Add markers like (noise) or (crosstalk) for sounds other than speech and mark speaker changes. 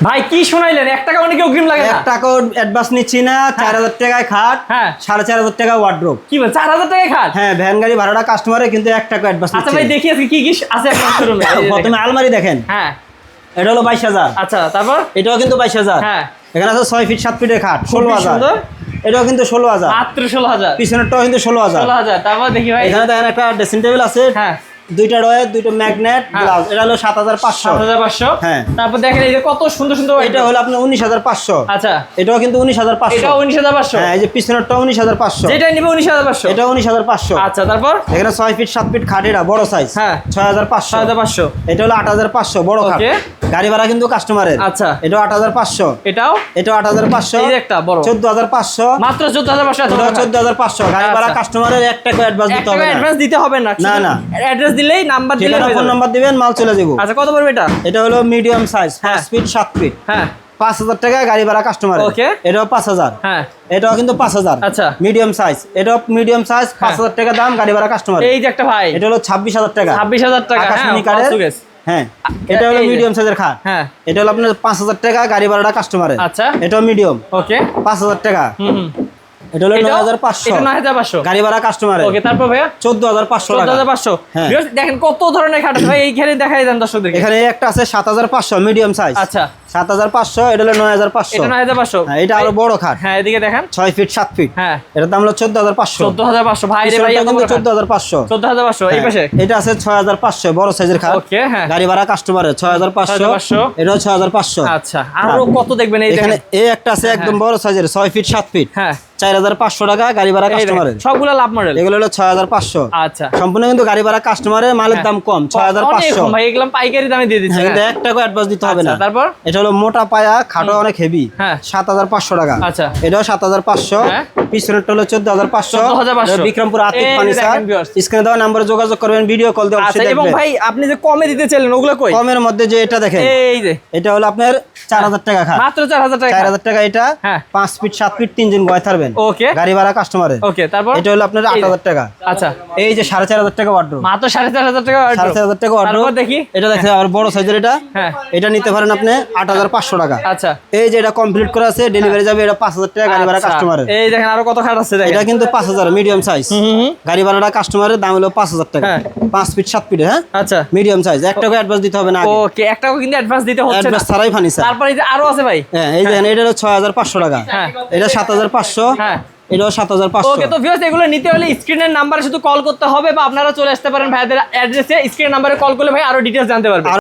Speaker 1: ভাই কি শোনাইলেন? এক টাকা অনেকে অগ্রিম লাগে
Speaker 2: এক
Speaker 1: না
Speaker 2: টাকাও অ্যাডভান্স নিচ্ছি না চার হাজার টাকায় খাট
Speaker 1: হ্যাঁ।
Speaker 2: সাড়ে চার হাজার টাকা ওয়ার্ড্রোপ
Speaker 1: কি বল চার হাজার টাকায় খাট?
Speaker 2: হ্যাঁ ভ্যান গাড়ি ভাড়াটা কাস্টমারে কিন্তু এক টাকা অ্যাডভান্স
Speaker 1: আচ্ছা ভাই দেখি আজকে কি কি আছে আপনার শোরুমে (coughs)
Speaker 2: প্রথমে আলমারি দেখেন।
Speaker 1: হ্যাঁ।
Speaker 2: এটা হলো বাইশ হাজার।
Speaker 1: আচ্ছা তারপর?
Speaker 2: এটাও কিন্তু বাইশ হাজার।
Speaker 1: হ্যাঁ।
Speaker 2: এখানে আছে ছয় ফিট সাত ফিটের খাট ষোলো হাজার। এটাও কিন্তু ষোলো হাজার।
Speaker 1: মাত্র ষোলো হাজার।
Speaker 2: পিছনেরটাও কিন্তু ষোলো হাজার।
Speaker 1: ষোলো হাজার তারপর দেখি ভাই।
Speaker 2: এখানে দেখেন একটা ড্রেসিং টেবিল আছে।
Speaker 1: হ্যাঁ।
Speaker 2: দুইটা রয়ের দুইটা ম্যাগনেট
Speaker 1: হ্যাঁ।
Speaker 2: গ্লাস এটা হলো সাত হাজার পাঁচশো
Speaker 1: সাত হাজার পাঁচশো
Speaker 2: হ্যাঁ।
Speaker 1: তারপর দেখেন এই যে কত সুন্দর সুন্দর
Speaker 2: এটা হলো আপনার উনিশ হাজার পাঁচশো
Speaker 1: আচ্ছা
Speaker 2: এটাও কিন্তু উনিশ হাজার পাঁচশো
Speaker 1: এটা উনিশ হাজার পাঁচশো
Speaker 2: হ্যাঁ এই যে পিছনেরটা উনিশ হাজার পাঁচশো
Speaker 1: যেটা নিবে উনিশ হাজার পাঁচশো
Speaker 2: এটা উনিশ হাজার পাঁচশো
Speaker 1: আচ্ছা তারপর
Speaker 2: এখানে ছয় ফিট সাত ফিট খাট এটা বড় সাইজ
Speaker 1: হ্যাঁ।
Speaker 2: ছয় হাজার পাঁচশো
Speaker 1: হাজার পাঁচশো
Speaker 2: এটা হলো আট হাজার পাঁচশো বড় খাট গাড়ি ভাড়া কিন্তু কাস্টমারের
Speaker 1: আচ্ছা।
Speaker 2: এটাও আট হাজার পাঁচশো
Speaker 1: এটাও
Speaker 2: এটাও আট হাজার পাঁচশো
Speaker 1: একটা বড়
Speaker 2: চোদ্দ হাজার পাঁচশো
Speaker 1: মাত্র চোদ্দ হাজার পাঁচশো।
Speaker 2: চোদ্দ হাজার পাঁচশো গাড়ি ভাড়া
Speaker 1: আচ্ছা।
Speaker 2: কাস্টমারের এক টাকা অ্যাডভান্স দিতে হবে না
Speaker 1: অ্যাডভান্স দিতে হবে না
Speaker 2: না, না।
Speaker 1: অ্যাড্রেস দিলেই নাম্বার দিলে
Speaker 2: ফোন নাম্বার দিবেন মাল চলে যাব
Speaker 1: আচ্ছা কত পড়বে এটা?
Speaker 2: এটা হলো মিডিয়াম সাইজ
Speaker 1: হ্যাঁ।
Speaker 2: পাঁচ ফিট সাত ফিট
Speaker 1: হ্যাঁ।
Speaker 2: পাঁচ হাজার টাকা গাড়ি ভাড়া কাস্টমার
Speaker 1: Okay.
Speaker 2: এটাও পাঁচ হাজার।
Speaker 1: হ্যাঁ।
Speaker 2: এটাও কিন্তু পাঁচ হাজার।
Speaker 1: আচ্ছা।
Speaker 2: মিডিয়াম সাইজ এটাও মিডিয়াম সাইজ পাঁচ হাজার টাকা দাম গাড়ি ভাড়া কাস্টমার
Speaker 1: এই যে একটা ভাই।
Speaker 2: এটা হলো ছাব্বিশ হাজার টাকা।
Speaker 1: ছাব্বিশ হাজার টাকা হ্যাঁ।
Speaker 2: হ্যাঁ। এটা হলো মিডিয়াম সাইজের খাট
Speaker 1: হ্যাঁ।
Speaker 2: এটা হলো আপনার পাঁচ হাজার টাকা গাড়ি ভাড়াটা কাস্টমারের
Speaker 1: আচ্ছা।
Speaker 2: এটাও মিডিয়াম
Speaker 1: ওকে
Speaker 2: পাঁচ হাজার টাকা।
Speaker 1: হুম।
Speaker 2: এটা হলো
Speaker 1: এটা
Speaker 2: গাড়ি ভাড়া
Speaker 1: ওকে তারপর ভাইয়া?
Speaker 2: টাকা। হ্যাঁ।
Speaker 1: দেখেন কত ধরনের খাট ভাই এইখানে দেখাই দেন দর্শকদের
Speaker 2: এখানে একটা আছে সাত হাজার পাঁচশো মিডিয়াম সাইজ
Speaker 1: আচ্ছা।
Speaker 2: সাত হাজার পাঁচশো এটা হলো নয় হাজার পাঁচশো
Speaker 1: নয় হাজার পাঁচশো
Speaker 2: হ্যাঁ এটা আরও বড় খাট
Speaker 1: হ্যাঁ এদিকে দেখেন
Speaker 2: ছয় ফিট সাত ফিট
Speaker 1: হ্যাঁ
Speaker 2: এটার দাম হলো চোদ্দ হাজার পাঁচশো
Speaker 1: চোদ্দ হাজার পাঁচশো ভাই
Speaker 2: কিন্তু চোদ্দ হাজার পাঁচশো
Speaker 1: চোদ্দ হাজার পাঁচশো এই পাশে
Speaker 2: এটা আছে ছয় হাজার পাঁচশো বড় সাইজের খাট
Speaker 1: ওকে হ্যাঁ
Speaker 2: গাড়ি ভাড়া কাস্টমারের ছয় হাজার পাঁচশো এটাও ছয় হাজার পাঁচশো
Speaker 1: আচ্ছা আরও কত দেখবেন
Speaker 2: এখানে এই একটা আছে একদম বড় সাইজের ছয় ফিট সাত ফিট
Speaker 1: হ্যাঁ
Speaker 2: চার হাজার পাঁচশো টাকা গাড়ি ভাড়া কাস্টমারের
Speaker 1: সবগুলা লাভ মডেল
Speaker 2: এগুলো হলো ছয় হাজার পাঁচশো
Speaker 1: আচ্ছা
Speaker 2: সম্পূর্ণ কিন্তু গাড়ি ভাড়া কাস্টমারের মালের দাম কম ছয় হাজার পাঁচশো
Speaker 1: ভাই এগুলো পাইকারি দামে দিয়ে দিচ্ছে
Speaker 2: এক টাকা অ্যাডভান্স দিতে হবে না
Speaker 1: আচ্ছা, তারপর
Speaker 2: এটা হলো মোটা পায়া খাটো অনেক হেভি
Speaker 1: হ্যাঁ।
Speaker 2: সাত হাজার পাঁচশো টাকা
Speaker 1: আচ্ছা।
Speaker 2: এটাও সাত হাজার পাঁচশো
Speaker 1: হ্যাঁ।
Speaker 2: পিছনেরটা হলো চোদ্দ হাজার পাঁচশো।
Speaker 1: 14,500
Speaker 2: বিক্রমপুর আতিক
Speaker 1: এই
Speaker 2: ফার্নিচার স্ক্রিনে দেওয়া নাম্বারে যোগাযোগ করবেন ভিডিও কল দিয়ে
Speaker 1: আচ্ছা এবং ভাই আপনি যে কমে দিতে চাইলেন ওগুলো কই?
Speaker 2: কমের মধ্যে যে এটা দেখেন
Speaker 1: এই যে।
Speaker 2: এটা হলো আপনার চার হাজার টাকা খাট।
Speaker 1: মাত্র চার হাজার টাকা
Speaker 2: চার হাজার টাকা এটা
Speaker 1: হ্যাঁ।
Speaker 2: পাঁচ ফিট সাত ফিট তিন দিন গয় থাকবেন।
Speaker 1: ওকে।
Speaker 2: গাড়ি ভাড়া কাস্টমারের
Speaker 1: ওকে তারপর?
Speaker 2: এটা হলো আপনার আট
Speaker 1: এই যে।
Speaker 2: হাজার টাকা।
Speaker 1: আচ্ছা।
Speaker 2: এই যে সাড়ে চার হাজার টাকা ওয়ার্ড্রোব
Speaker 1: মাত্র সাড়ে চার হাজার টাকা
Speaker 2: সাড়ে চার হাজার টাকা ওয়ার্ড্রোব
Speaker 1: তারপর দেখি।
Speaker 2: এটা দেখেন আবার বড় সাইজের এটা।
Speaker 1: হ্যাঁ।
Speaker 2: এটা নিতে পারেন আপনি আট হাজার পাঁচশো টাকা।
Speaker 1: আচ্ছা।
Speaker 2: এই যে এটা কমপ্লিট করা আছে ডেলিভারি যাবে এটা পাঁচ হাজার টাকা গাড়ি ভাড়া
Speaker 1: আচ্ছা।
Speaker 2: কাস্টমারের
Speaker 1: এই দেখেন আরও কত খাট আছে
Speaker 2: এটা কিন্তু পাঁচ হাজার মিডিয়াম সাইজ। গাড়ি ভাড়াটা কাস্টমারের দাম হলো পাঁচ হাজার টাকা।
Speaker 1: হ্যাঁ।
Speaker 2: পাঁচ ফিট সাত ফিট হ্যাঁ?
Speaker 1: আচ্ছা।
Speaker 2: মিডিয়াম সাইজ এক টাকা অ্যাডভান্স দিতে হবে না
Speaker 1: ওকে এক টাকা কিন্তু অ্যাডভান্স দিতে হচ্ছে না।
Speaker 2: অ্যাডভান্স ছাড়াই ফার্নিচার
Speaker 1: তারপরে এই যে আরও আছে ভাই।
Speaker 2: হ্যাঁ এই দেখেন এটা হলো ছয় হাজার পাঁচশো টাকা।
Speaker 1: হ্যাঁ।
Speaker 2: এটা সাত হাজার পাঁচশো।
Speaker 1: হ্যাঁ।
Speaker 2: এটাও সাত হাজার পাঁচশো।
Speaker 1: ওকে তো ভিউয়ার্স এগুলো নিতে হলে স্ক্রিনের নাম্বারে শুধু কল করতে হবে বা আপনারা চলে আসতে পারেন ভাইদের অ্যাড্রেসে স্ক্রিনের নাম্বারে কল করলে ভাই আরও ডিটেলস জানতে পারবেন।